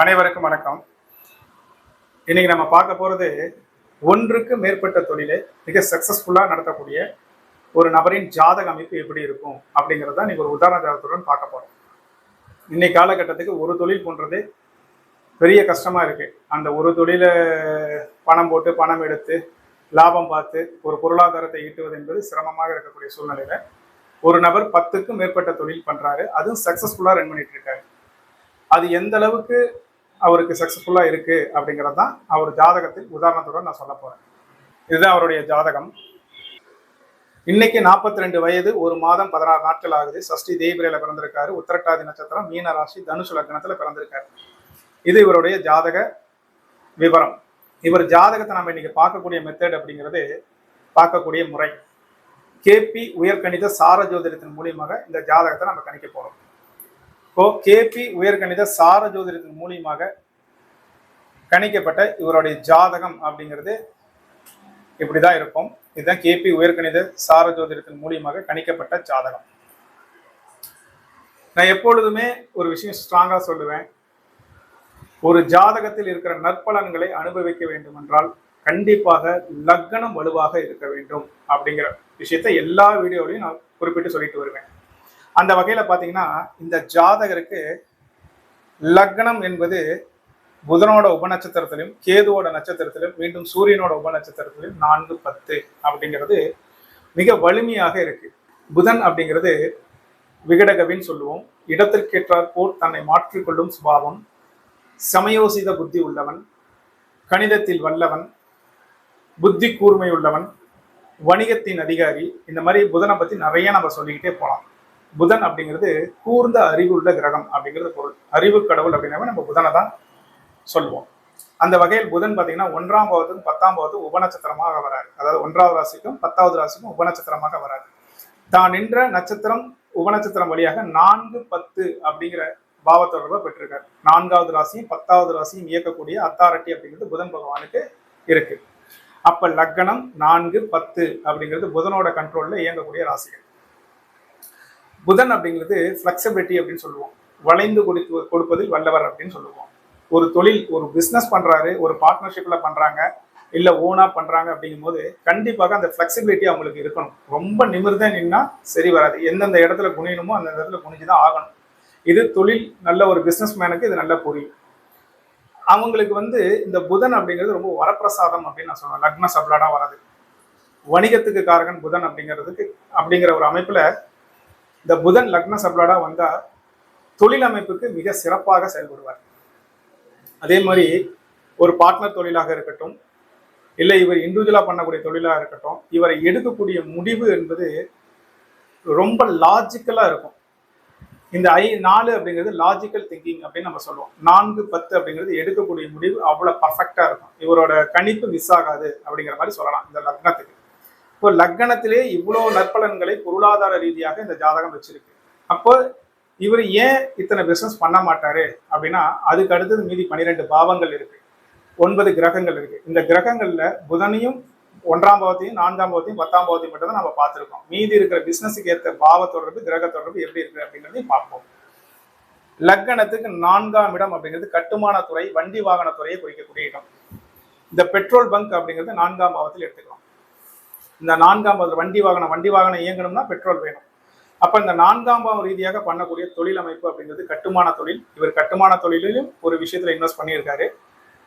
அனைவருக்கும் வணக்கம். இன்னைக்கு நம்ம பார்க்க போறது ஒன்றுக்கு மேற்பட்ட தொழிலை மிக சக்சஸ்ஃபுல்லாக நடத்தக்கூடிய ஒரு நபரின் ஜாதக அமைப்பு எப்படி இருக்கும் அப்படிங்கிறத இன்னைக்கு ஒரு உதாரண ஜாதகத்துடன் பார்க்க போறோம். இன்னைக்கு காலகட்டத்துக்கு ஒரு தொழில் போன்றது பெரிய கஷ்டமா இருக்கு. அந்த ஒரு தொழிலை பணம் போட்டு பணம் எடுத்து லாபம் பார்த்து ஒரு பொருளாதாரத்தை ஈட்டுவது என்பது சிரமமாக இருக்கக்கூடிய சூழ்நிலையில ஒரு நபர் பத்துக்கும் மேற்பட்ட தொழில் பண்றாரு. அதுவும் சக்சஸ்ஃபுல்லாக ரன் பண்ணிட்டு இருக்காரு. அது எந்த அளவுக்கு அவருக்கு சக்சஸ்ஃபுல்லாக இருக்கு அப்படிங்கிறது தான் அவர் ஜாதகத்தில் உதாரணத்துடன் நான் சொல்ல போகிறேன் இதுதான் அவருடைய ஜாதகம். இன்னைக்கு 42 ரெண்டு வயது ஒரு மாதம் பதினாறு நாட்கள் ஆகுது. சஷ்டி தேய்பிரையில பிறந்திருக்காரு. உத்திரட்டாதி நட்சத்திரம் மீன ராசி தனுசு லக்னத்தில் பிறந்திருக்காரு. இது இவருடைய ஜாதக விவரம். இவர் ஜாதகத்தை நம்ம இன்னைக்கு பார்க்கக்கூடிய மெத்தட் அப்படிங்கிறது பார்க்கக்கூடிய முறை. கேபி உயர்கணித சார ஜோதிடத்தின் மூலியமாக இந்த ஜாதகத்தை நம்ம கணிக்க போகிறோம் இப்போ கேபி உயர்கணித சார ஜோதிடத்தின் மூலியமாக கணிக்கப்பட்ட இவருடைய ஜாதகம் அப்படிங்கிறது இப்படிதான் இருக்கும். இதுதான் கேபி உயர்கணித சார ஜோதிடத்தின் மூலியமாக கணிக்கப்பட்ட ஜாதகம். நான் எப்பொழுதுமே ஒரு விஷயம் ஸ்ட்ராங்கா சொல்லுவேன். ஒரு ஜாதகத்தில் இருக்கிற நற்பலன்களை அனுபவிக்க வேண்டும் என்றால் கண்டிப்பாக லக்னம் வலுவாக இருக்க வேண்டும் அப்படிங்கிற விஷயத்தை எல்லா வீடியோலையும் நான் குறிப்பிட்டு சொல்லிட்டு வருவேன். அந்த வகையில பாத்தீங்கன்னா இந்த ஜாதகருக்கு லக்னம் என்பது புதனோட உபநட்சத்திரத்திலும் கேதுவோட நட்சத்திரத்திலும் மீண்டும் சூரியனோட உபநட்சத்திரத்திலும் நான்கு பத்து அப்படிங்கிறது மிக வலிமையாக இருக்கு. புதன் அப்படிங்கிறது விகடகவின்னு சொல்லுவோம். இடத்திற்கேற்றார் போர் தன்னை மாற்றிக்கொள்ளும் சுபாவம். சமயோசித புத்தி உள்ளவன். கணிதத்தில் வல்லவன். புத்தி கூர்மை உள்ளவன். வணிகத்தின் அதிகாரி. இந்த மாதிரி புதனை பத்தி நிறைய நம்ம சொல்லிக்கிட்டே போகலாம் புதன் அப்படிங்கிறது கூர்ந்த அறிவு உள்ள கிரகம் அப்படிங்கிறது பொருள். அறிவு கடவுள் அப்படின்னாவே நம்ம புதனை தான் சொல்லுவோம். அந்த வகையில் புதன் பார்த்தீங்கன்னா ஒன்றாம் பாவத்துக்கும் பத்தாம் பாவத்துக்கும் உபநட்சத்திரமாக வராது அதாவது ஒன்றாவது ராசிக்கும் பத்தாவது ராசிக்கும் உபநட்சத்திரமாக வராது தான் நின்ற நட்சத்திரம் உபநட்சத்திரம் வழியாக நான்கு பத்து அப்படிங்கிற பாவத்தொடர்பை பெற்றிருக்கார். நான்காவது ராசியும் பத்தாவது ராசியும் இயக்கக்கூடிய அத்தாரிட்டி அப்படிங்கிறது புதன் பகவானுக்கு இருக்கு. அப்ப லக்னம் நான்கு பத்து அப்படிங்கிறது புதனோட கண்ட்ரோல்ல இயங்கக்கூடிய ராசிகள். புதன் அப்படிங்கிறது ஃபிளெக்சிபிலிட்டி அப்படின்னு சொல்லுவோம். வளைந்து கொடுத்து கொடுப்பதில் வல்லவர் அப்படின்னு சொல்லுவோம். ஒரு தொழில் ஒரு பிஸ்னஸ் பண்ணுறாரு ஒரு பார்ட்னர்ஷிப்பில் பண்ணுறாங்க இல்லை ஓனாக பண்ணுறாங்க அப்படிங்கும் போது கண்டிப்பாக அந்த ஃப்ளெக்சிபிலிட்டி அவங்களுக்கு இருக்கணும். ரொம்ப நிமிர்ந்த நின்னா சரி வராது. எந்தெந்த இடத்துல குனியணுமோ அந்த இடத்துல குனிஞ்சு தான் ஆகணும். இது தொழில் நல்ல ஒரு பிஸ்னஸ் மேனுக்கு இது நல்லா புரியும் அவங்களுக்கு வந்து இந்த புதன் அப்படிங்கிறது ரொம்ப வரப்பிரசாதம் அப்படின்னு நான் சொல்லுவேன். லக்ன சப்ளடாக வராது. வணிகத்துக்கு காரகன் புதன் அப்படிங்கிறதுக்கு அப்படிங்கிற ஒரு அமைப்பில் இந்த புதன் லக்ன சப்ளாடா வந்தா தொழில் அமைப்புக்கு மிக சிறப்பாக செயல்படுவார். அதே மாதிரி ஒரு பார்ட்னர் தொழிலாக இருக்கட்டும் இல்லை இவர் இண்டிவிஜுவலா பண்ணக்கூடிய தொழிலாக இருக்கட்டும் இவரை எடுக்கக்கூடிய முடிவு என்பது ரொம்ப லாஜிக்கலா இருக்கும். இந்த ஐ நாலு அப்படிங்கிறது லாஜிக்கல் திங்கிங் அப்படின்னு நம்ம சொல்லுவோம். நான்கு பத்து அப்படிங்கிறது எடுக்கக்கூடிய முடிவு அவ்வளவு பர்ஃபெக்டா இருக்கும். இவரோட கணிப்பு மிஸ் ஆகாது அப்படிங்கிற மாதிரி சொல்லலாம் இந்த லக்னத்துக்கு. இப்போ லக்னத்திலே இவ்வளவு நற்பலன்களை பொருளாதார ரீதியாக இந்த ஜாதகம் வச்சிருக்கு. அப்போ இவர் ஏன் இத்தனை பிசினஸ் பண்ண மாட்டாரு? அப்படின்னா அதுக்கு அடுத்தது மீதி பன்னிரெண்டு பாவங்கள் இருக்கு. ஒன்பது கிரகங்கள் இருக்கு. இந்த கிரகங்கள்ல புதனையும் ஒன்றாம் பாவத்தையும் நான்காம் பாவத்தையும் பத்தாம் பாவத்தையும் மட்டும் தான் நம்ம பார்த்துருக்கோம். மீதி இருக்கிற பிசினஸுக்கு ஏற்ற பாவ தொடர்பு கிரக தொடர்பு எப்படி இருக்கு அப்படிங்கிறதையும் பார்ப்போம். லக்கணத்துக்கு நான்காம் இடம் அப்படிங்கிறது கட்டுமான துறை வண்டி வாகன துறையை குறிக்கக்கூடிய இடம். இந்த பெட்ரோல் பங்க் அப்படிங்கிறது நான்காம் பாவத்தில் எடுத்துக்கலாம். இந்த நான்காம் பாவத்தில் வண்டி வாகனம் வண்டி வாகனம் இயங்கணும்னா பெட்ரோல் வேணும். அப்போ இந்த நான்காம் பாவம் ரீதியாக பண்ணக்கூடிய தொழில் அமைப்பு அப்படிங்கிறது கட்டுமான தொழில். இவர் கட்டுமான தொழிலிலும் ஒரு விஷயத்தில் இன்வெஸ்ட் பண்ணியிருக்காரு.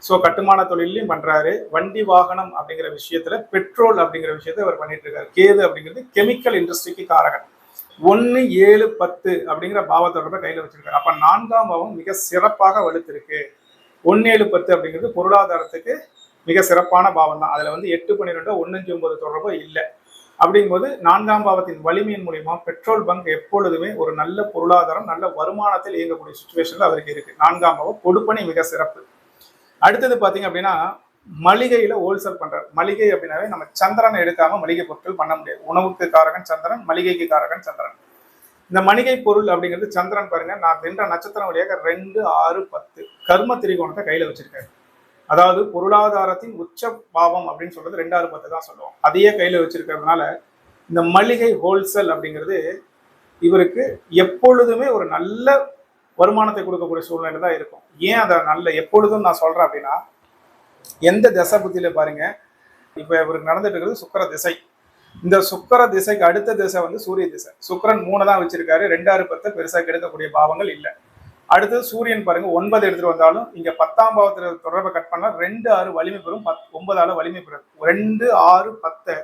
ஸோ கட்டுமான தொழிலையும் பண்ணுறாரு வண்டி வாகனம் அப்படிங்கிற விஷயத்தில் பெட்ரோல் அப்படிங்கிற விஷயத்த அவர் பண்ணிட்டு இருக்காரு கேது அப்படிங்கிறது கெமிக்கல் இண்டஸ்ட்ரிக்கு காரகன். ஒன்று ஏழு பத்து அப்படிங்கிற பாவத்தோட கையில் வச்சிருக்காரு. அப்போ நான்காம் பாவம் மிக சிறப்பாக வலுத்திருக்கு. ஒன்னு ஏழு பத்து அப்படிங்கிறது பொருளாதாரத்துக்கு மிக சிறப்பான பாவம் தான் அதில் வந்து எட்டு பன்னிரெண்டோ ஒன்னஞ்சு ஒன்பது தொடர்போ இல்லை. அப்படிங்கும்போது நான்காம் பாவத்தின் வலிமையின் மூலியமா பெட்ரோல் பங்க் எப்பொழுதுமே ஒரு நல்ல பொருளாதாரம் நல்ல வருமானத்தில் இயங்கக்கூடிய சுச்சுவேஷன்ல அவருக்கு இருக்கு. நான்காம் பாவம் கொடுப்பனை மிக சிறப்பு. அடுத்தது பார்த்தீங்க அப்படின்னா மளிகையில ஹோல்சேல் பண்றாரு. மளிகை அப்படின்னாவே நம்ம சந்திரனை எடுக்காம மளிகை பொருட்கள் பண்ண முடியாது. உணவுக்கு காரகன் சந்திரன் மளிகைக்கு காரகன் சந்திரன். இந்த மளிகை பொருள் அப்படிங்கிறது சந்திரன் பாருங்க நான் வென்ற நட்சத்திரம் வழியாக ரெண்டு ஆறு பத்து கர்ம திரிகோணத்தை கையில வச்சிருக்காரு. அதாவது பொருளாதாரத்தின் உச்ச பாவம் அப்படின்னு சொல்றது ரெண்டாறு பத்து தான் சொல்லுவோம். அதையே கையில வச்சிருக்கிறதுனால இந்த மளிகை ஹோல்சேல் அப்படிங்கிறது இவருக்கு எப்பொழுதுமே ஒரு நல்ல வருமானத்தை கொடுக்கக்கூடிய சூழ்நிலை தான் இருக்கும். ஏன் அதை நல்ல எப்பொழுதும் நான் சொல்றேன் அப்படின்னா எந்த திசை புத்தியில பாருங்க. இப்ப இவருக்கு நடந்துட்டு இருக்கிறது சுக்கர திசை. இந்த சுக்கர திசைக்கு அடுத்த திசை வந்து சூரிய திசை. சுக்கிரன் மூணு தான் வச்சிருக்காரு. ரெண்டாறு பத்தை பெருசாக கெடுக்கக்கூடிய பாவங்கள் இல்லை. அடுத்தது சூரியன் பாருங்க ஒன்பது எடுத்துட்டு வந்தாலும் இங்க பத்தாம் பாவத்துல தொடர்பை கட் பண்ணா ரெண்டு ஆறு வலிமை பெறும் பத் ஒன்பதால வலிமை பெறும் ரெண்டு ஆறு பத்தை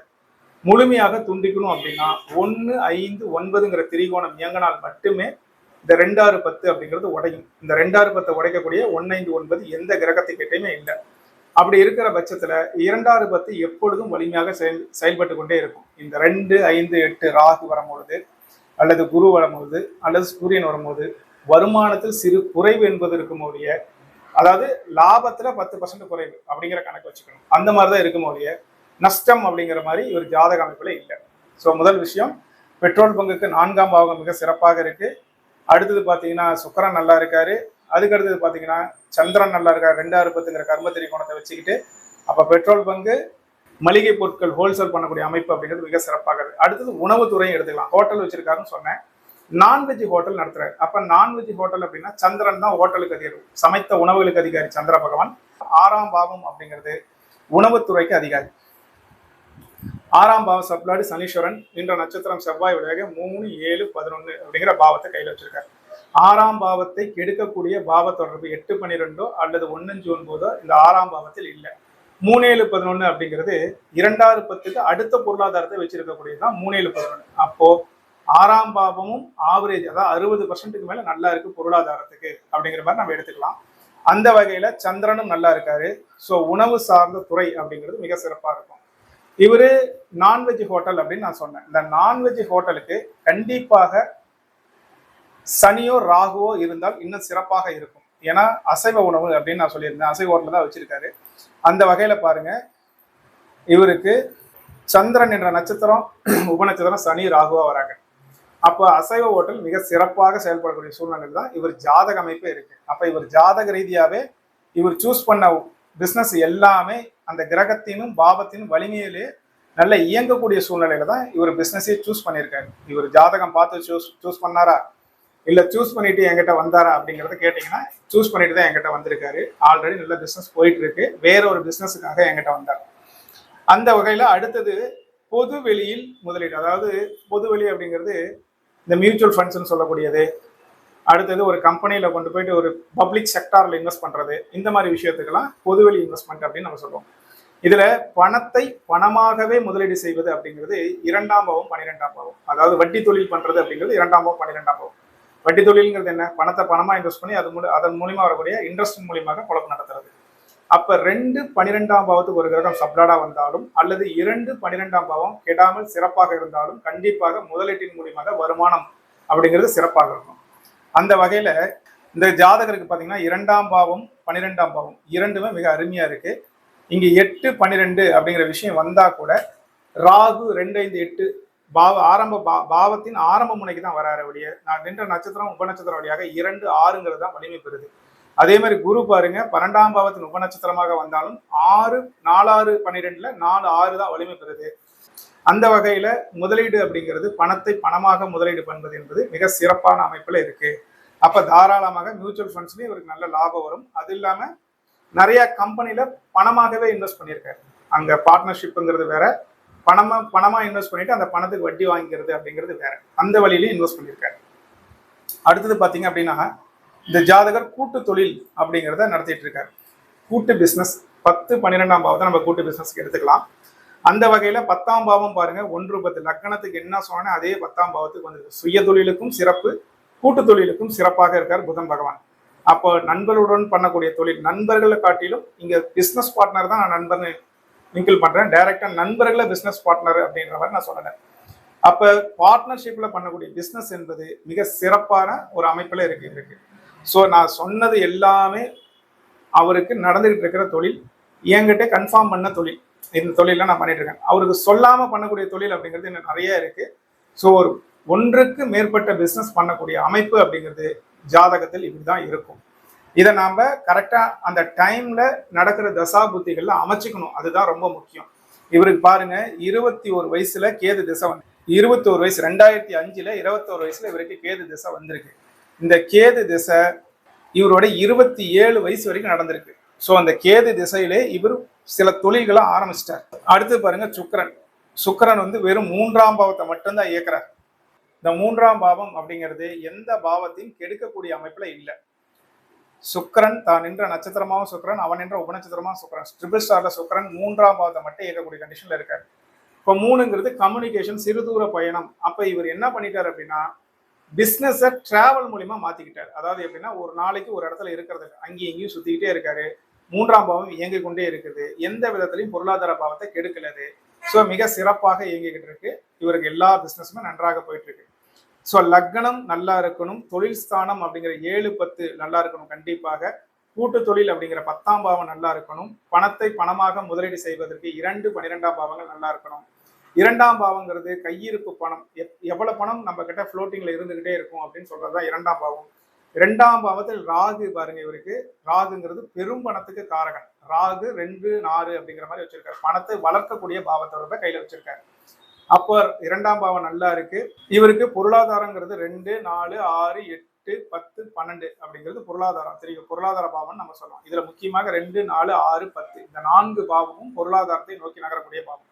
முழுமையாக துண்டிக்கணும் அப்படின்னா ஒன்று ஐந்து ஒன்பதுங்கிற திரிகோணம் இயங்கினால் மட்டுமே இந்த ரெண்டாறு பத்து அப்படிங்கிறது உடையும். இந்த ரெண்டாறு பத்தை உடைக்கக்கூடிய ஒன்னைந்து ஒன்பது எந்த கிரகத்துக்கிட்டையுமே இல்லை. அப்படி இருக்கிற பட்சத்துல இரண்டாறு பத்து எப்பொழுதும் வலிமையாக செயல் செயல்பட்டு கொண்டே இருக்கும். இந்த ரெண்டு ஐந்து எட்டு ராகு வரும்பொழுது அல்லது குரு வரும்பொழுது அல்லது சூரியன் வரும்போது வருமானத்தில் சிறு குறைவு என்பது இருக்கும் ஒழிய அதாவது லாபத்துல பத்து பர்சன்ட் குறைவு அப்படிங்கிற கணக்கு வச்சுக்கணும். அந்த மாதிரி தான் இருக்கும் ஒழிய நஷ்டம் அப்படிங்கிற மாதிரி ஒரு ஜாதக அமைப்புல இல்லை. ஸோ முதல் விஷயம் பெட்ரோல் பங்குக்கு நான்காம் பாவகம் மிக சிறப்பாக இருக்கு. அடுத்தது பார்த்தீங்கன்னா சுக்கரன் நல்லா இருக்காரு. அதுக்கு அடுத்தது பார்த்தீங்கன்னா சந்திரன் நல்லா இருக்காரு. ரெண்டாயிரம் பத்துங்கிற கர்மத்திரி கோணத்தை வச்சுக்கிட்டு அப்போ பெட்ரோல் பங்கு மளிகை பொருட்கள் ஹோல்சேல் பண்ணக்கூடிய அமைப்பு அப்படிங்கிறது மிக சிறப்பாக இருக்கு. அடுத்தது உணவுத்துறையும் எடுத்துக்கலாம். ஹோட்டல் வச்சிருக்காருன்னு சொன்னேன். நான்வெஜ் ஹோட்டல் நடத்துறாரு. அப்ப நான்வெஜ் ஹோட்டல் அப்படின்னா சந்திரன் தான் ஹோட்டலுக்கு அதிகாரி. சமைத்த உணவுகளுக்கு அதிகாரி சந்திர பகவான். ஆறாம் பாவம் அப்படிங்கிறது உணவுத்துறைக்கு அதிகாரி. ஆறாம் பாவம் சப்ளாடு சனீஸ்வரன். என்ற நட்சத்திரம் செவ்வாய் விளையாக மூணு ஏழு பதினொன்னு அப்படிங்கிற பாவத்தை கையில் வச்சிருக்காரு. ஆறாம் பாவத்தை கெடுக்கக்கூடிய பாவ தொடர்பு எட்டு பன்னிரெண்டோ அல்லது ஒன்னஞ்சு ஒன்பதோ இந்த ஆறாம் பாவத்தில் இல்லை. மூணேழு பதினொன்னு அப்படிங்கிறது இரண்டாறு பத்துக்கு அடுத்த பொருளாதாரத்தை வச்சிருக்கக்கூடியதுதான் மூணேழு பதினொன்னு. அப்போ ஆறாம் பாவமும் ஆவரேஜ் அதாவது அறுபது பர்சன்ட்டுக்கு மேல நல்லா இருக்கு பொருளாதாரத்துக்கு அப்படிங்கிற மாதிரி நம்ம எடுத்துக்கலாம். அந்த வகையில சந்திரனும் நல்லா இருக்காரு. ஸோ உணவு சார்ந்த துறை அப்படிங்கிறது மிக சிறப்பா இருக்கும். இவர் நான்வெஜ் ஹோட்டல் அப்படின்னு நான் சொன்னேன். இந்த நான்வெஜ் ஹோட்டலுக்கு கண்டிப்பாக சனியோ ராகுவோ இருந்தால் இன்னும் சிறப்பாக இருக்கும். ஏன்னா அசைவ உணவு அப்படின்னு நான் சொல்லியிருந்தேன். அசைவ ஹோட்டல் தான் வச்சிருக்காரு. அந்த வகையில பாருங்க. இவருக்கு சந்திரன் என்ற நட்சத்திரம் உபநட்சத்திரம் சனி ராகுவா வராங்க. அப்போ அசைவ ஓட்டல் மிக சிறப்பாக செயல்படக்கூடிய சூழ்நிலை தான் இவர் ஜாதக அமைப்பே இருக்கு. அப்போ இவர் ஜாதக ரீதியாகவே இவர் சூஸ் பண்ண பிஸ்னஸ் எல்லாமே அந்த கிரகத்தினும் பாபத்தினும் வலிமையிலே நல்ல இயங்கக்கூடிய சூழ்நிலையில தான் இவர் பிஸ்னஸே சூஸ் பண்ணியிருக்காரு. இவர் ஜாதகம் பார்த்து சூஸ் சூஸ் பண்ணாரா? இல்லை சூஸ் பண்ணிட்டு என்கிட்ட வந்தாரா அப்படிங்கிறத கேட்டீங்கன்னா சூஸ் பண்ணிட்டு தான் என்கிட்ட வந்திருக்காரு. ஆல்ரெடி நல்ல பிஸ்னஸ் போயிட்டு இருக்கு வேற ஒரு பிஸ்னஸுக்காக என்கிட்ட வந்தார். அந்த வகையில் அடுத்தது பொது வெளியில் முதலீடு அதாவது பொது வெளி அப்படிங்கிறது இந்த மியூச்சுவல் ஃபண்ட்ஸ்னு சொல்லக்கூடியது. அடுத்தது ஒரு கம்பெனியில் கொண்டு போயிட்டு ஒரு பப்ளிக் செக்டாரில் இன்வெஸ்ட் பண்ணுறது இந்த மாதிரி விஷயத்துக்கெல்லாம் பொதுவெளி இன்வெஸ்ட்மெண்ட் அப்படின்னு நம்ம சொல்லுவோம் இதில் பணத்தை பணமாகவே முதலீடு செய்வது அப்படிங்கிறது இரண்டாம் பாவம் பன்னிரெண்டாம் பாவம். அதாவது வட்டி தொழில் பண்ணுறது அப்படிங்கிறது இரண்டாம் பாவம் பன்னிரெண்டாம் பாவம். வட்டி தொழில்ங்கிறது என்ன? பணத்தை பணமாக இன்வெஸ்ட் பண்ணி அது மூலம் அதன் மூலியமாக வரக்கூடிய இன்ட்ரெஸ்ட் மூலியமாக குழப்பம் நடத்துறது. அப்ப ரெண்டு பன்னிரெண்டாம் பாவத்துக்கு ஒரு கிரகம் சப்ளாடா வந்தாலும் அல்லது இரண்டு பன்னிரெண்டாம் பாவம் கெடாமல் சிறப்பாக இருந்தாலும் கண்டிப்பாக முதலீட்டின் மூலியமாக வருமானம் அப்படிங்கிறது சிறப்பாக இருக்கும். அந்த வகையில இந்த ஜாதகருக்கு பாத்தீங்கன்னா இரண்டாம் பாவம் பன்னிரெண்டாம் பாவம் இரண்டுமே மிக அருமையா இருக்கு. இங்க எட்டு பன்னிரெண்டு அப்படிங்கிற விஷயம் வந்தா கூட ராகு ரெண்டு ஐந்து எட்டு பாவ ஆரம்ப பா பாவத்தின் ஆரம்ப முனைக்கு தான் வராரு வழிய நான் நின்ற நட்சத்திரம் உபநட்சத்திரம் வழியாக இரண்டு ஆறுங்கிறது தான் வலிமை பெறுது. அதே மாதிரி குரு பாருங்க பன்னெண்டாம் பாவத்தின் உபநட்சத்திரமாக வந்தாலும் ஆறு நாலாறு பன்னிரெண்டுல நாலு ஆறு தான் வலிமை பெறுது. அந்த வகையில முதலீடு அப்படிங்கிறது பணத்தை பணமாக முதலீடு பண்ணுவது என்பது மிக சிறப்பான அமைப்புல இருக்கு. அப்ப தாராளமாக மியூச்சுவல் ஃபண்ட்ஸ்லயும் இவருக்கு நல்ல லாபம் வரும். அது இல்லாம நிறைய கம்பெனில பணமாகவே இன்வெஸ்ட் பண்ணியிருக்காரு. அங்க பார்ட்னர்ஷிப்புங்கிறது வேற. பணமா பணமா இன்வெஸ்ட் பண்ணிட்டு அந்த பணத்துக்கு வட்டி வாங்கிக்கிறது அப்படிங்கிறது வேற. அந்த வழியிலையும் இன்வெஸ்ட் பண்ணியிருக்காரு. அடுத்தது பாத்தீங்க அப்படின்னா இந்த ஜாதகர் கூட்டு தொழில் அப்படிங்கிறத நடத்திட்டு இருக்காரு. கூட்டு பிஸ்னஸ் பத்து பன்னிரெண்டாம் பாவத்தை நம்ம கூட்டு பிஸ்னஸ்க்கு எடுத்துக்கலாம். அந்த வகையில பத்தாம் பாவம் பாருங்க ஒன்று பத்து. லக்கணத்துக்கு என்ன சொன்னே அதே பத்தாம் பாவத்துக்கு வந்து சுய தொழிலுக்கும் சிறப்பு கூட்டு தொழிலுக்கும் சிறப்பாக இருக்கார் புதன் பகவான். அப்போ நண்பர்களுடன் பண்ணக்கூடிய தொழில் நண்பர்களை காட்டிலும் இங்க பிஸ்னஸ் பார்ட்னர் தான் நான் நண்பர்னு விங்கிள் பண்றேன். டைரக்டா நண்பர்களை பிஸ்னஸ் பார்ட்னர் அப்படின்ற மாதிரி நான் சொல்லலை அப்ப பார்ட்னர்ஷிப்ல பண்ணக்கூடிய பிஸ்னஸ் என்பது மிக சிறப்பான ஒரு அமைப்புல இருக்கு இருக்கு. ஸோ நான் சொன்னது எல்லாமே அவருக்கு நடந்துகிட்டு இருக்கிற தொழில் என்கிட்ட கன்ஃபார்ம் பண்ண தொழில். இந்த தொழில நான் பண்ணிட்டு இருக்கேன். அவருக்கு சொல்லாமல் பண்ணக்கூடிய தொழில் அப்படிங்கிறது இன்னும் நிறைய இருக்கு. ஸோ ஒரு ஒன்றுக்கு மேற்பட்ட பிஸ்னஸ் பண்ணக்கூடிய அமைப்பு அப்படிங்கிறது ஜாதகத்தில் இப்படி தான் இருக்கும். இதை நாம் கரெக்டாக அந்த டைமில் நடக்கிற தசா புத்திகளில் அமைச்சிக்கணும். அதுதான் ரொம்ப முக்கியம். இவருக்கு பாருங்க இருபத்தி ஒரு வயசுல கேது திசை வந்து இருபத்தோரு வயசு ரெண்டாயிரத்தி அஞ்சுல இருபத்தோரு வயசுல இவருக்கு கேது திசை வந்திருக்கு. இந்த கேது திசை இவரோட இருபத்தி ஏழு வயசு வரைக்கும் நடந்திருக்கு. ஸோ அந்த கேது திசையிலே இவர் சில தொழில்களை ஆரம்பிச்சிட்டார். அடுத்து பாருங்க சுக்கரன். சுக்கரன் வந்து வெறும் மூன்றாம் பாவத்தை மட்டும்தான் இயக்குறார். இந்த மூன்றாம் பாவம் அப்படிங்கிறது எந்த பாவத்தையும் கெடுக்கக்கூடிய அமைப்புல இல்லை. சுக்கரன் தான் நின்ற நட்சத்திரமாவும் சுக்கரன் அவன் நின்ற உபநட்சத்திரமாவும் சுக்கரன். ட்ரிபிள் ஸ்டார்ல சுக்கரன் மூன்றாம் பாவத்தை மட்டும் இயக்கக்கூடிய கண்டிஷன்ல இருக்காரு. இப்போ மூணுங்கிறது கம்யூனிகேஷன் சிறுதூர பயணம். அப்ப இவர் என்ன பண்ணிட்டார் அப்படின்னா பிஸ்னஸை டிராவல் மூலியமா மாத்திக்கிட்டார். அதாவது எப்படின்னா ஒரு நாளைக்கு ஒரு இடத்துல இருக்கிறது அங்கேயும் இங்கேயும் சுத்திக்கிட்டே இருக்காரு. மூன்றாம் பாவம் இயங்கிக் கொண்டே இருக்குது. எந்த விதத்திலையும் பொருளாதார பாவத்தை கெடுக்கிறது ஸோ மிக சிறப்பாக இயங்கிக்கிட்டு இருக்கு. இவருக்கு எல்லா பிஸ்னஸுமே நன்றாக போயிட்டு இருக்கு. ஸோ லக்னம் நல்லா இருக்கணும். தொழில் ஸ்தானம் அப்படிங்கிற ஏழு பத்து நல்லா இருக்கணும் கண்டிப்பாக. கூட்டு தொழில் அப்படிங்கிற பத்தாம் பாவம் நல்லா இருக்கணும். பணத்தை பணமாக முதலீடு செய்வதற்கு இரண்டு பன்னிரெண்டாம் பாவங்கள் நல்லா இருக்கணும். இரண்டாம் பாவங்கிறது கையிருப்பு பணம். எப்- எவ்வளவு பணம் நம்ம கிட்ட ஃப்ளோட்டிங்ல இருந்துகிட்டே இருக்கும் அப்படின்னு சொல்றதுதான் இரண்டாம் பாவம். இரண்டாம் பாவத்தில் ராகு பாருங்க இவருக்கு. ராகுங்கிறது பெரும் பணத்துக்கு காரகன். ராகு ரெண்டு நாறு அப்படிங்கிற மாதிரி வச்சிருக்காரு. பணத்தை வளர்க்கக்கூடிய பாவத்தோட கையில வச்சிருக்காரு. அப்போ இரண்டாம் பாவம் நல்லா இருக்கு. இவருக்கு பொருளாதாரங்கிறது ரெண்டு நாலு ஆறு எட்டு பத்து பன்னெண்டு அப்படிங்கிறது பொருளாதாரம். தெரியும் பொருளாதார பாவம்னு நம்ம சொல்லலாம் இதுல முக்கியமாக ரெண்டு நாலு ஆறு பத்து. இந்த நான்கு பாவமும் பொருளாதாரத்தை நோக்கி நகரக்கூடிய பாவம்.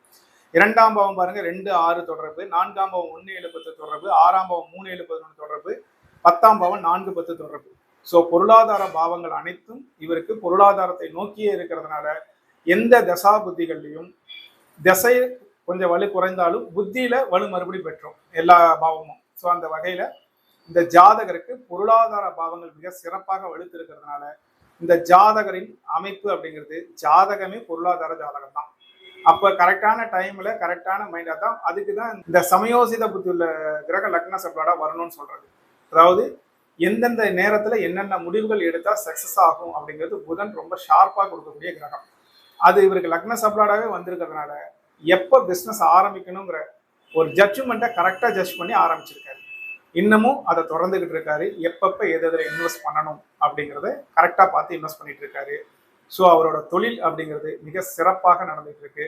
இரண்டாம் பாவம் பாருங்க ரெண்டு ஆறு தொடர்பு நான்காம் பாவம் ஒன்னு ஏழு பத்து தொடர்பு ஆறாம் பாவம் மூணு ஏழு பதினொன்று தொடர்பு பத்தாம் பாவம் நான்கு பத்து தொடர்பு. ஸோ பொருளாதார பாவங்கள் அனைத்தும் இவருக்கு பொருளாதாரத்தை நோக்கியே இருக்கிறதுனால எந்த தசா புத்திகள்லையும் திசை கொஞ்சம் வலு குறைந்தாலும் புத்தியில வலு மறுபடி பெற்றோம் எல்லா பாவமும். ஸோ அந்த வகையில இந்த ஜாதகருக்கு பொருளாதார பாவங்கள் மிக சிறப்பாக வலுத்திருக்கிறதுனால இந்த ஜாதகரின் அமைப்பு அப்படிங்கிறது ஜாதகமே பொருளாதார ஜாதகம் தான் அப்ப கரெக்டான டைம்ல கரெக்டான மைண்டாக தான் அதுக்கு தான் இந்த சமயோசித புத்தி உள்ள கிரக லக்ன சப்ளாடா வரணும்னு சொல்றது அதாவது எந்தெந்த நேரத்துல என்னென்ன முடிவுகள் எடுத்தா சக்சஸ் ஆகும் அப்படிங்கிறது புதன் ரொம்ப ஷார்ப்பா கொடுக்கக்கூடிய கிரகம். அது இவருக்கு லக்ன சப்ளாடாவே வந்திருக்கிறதுனால எப்போ பிஸ்னஸ் ஆரம்பிக்கணுங்கிற ஒரு ஜட்ஜ்மெண்ட்டை கரெக்டாக ஜட்ஜ் பண்ணி ஆரம்பிச்சிருக்காரு. இன்னமும் அதை தொடர்ந்துகிட்டு இருக்காரு. எப்பப்போ எது எதில் இன்வெஸ்ட் பண்ணணும் அப்படிங்கிறத கரெக்டாக பார்த்து இன்வெஸ்ட் பண்ணிட்டு இருக்காரு. ஸோ அவரோட தொழில் அப்படிங்கிறது மிக சிறப்பாக நடந்துட்டு இருக்கு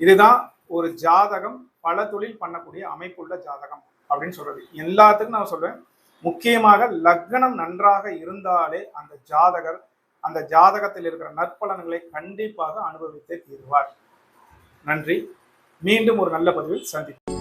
இதுதான் ஒரு ஜாதகம் பல தொழில் பண்ணக்கூடிய அமைப்புள்ள ஜாதகம் அப்படின்னு சொல்றது. எல்லாத்துக்கும் நான் சொல்றேன் முக்கியமாக லக்னம் நன்றாக இருந்தாலே அந்த ஜாதகர் அந்த ஜாதகத்தில் இருக்கிற நற்பலன்களை கண்டிப்பாக அனுபவித்தே தீர்வார். நன்றி. மீண்டும் ஒரு நல்ல பதிவில் சந்திப்போம்.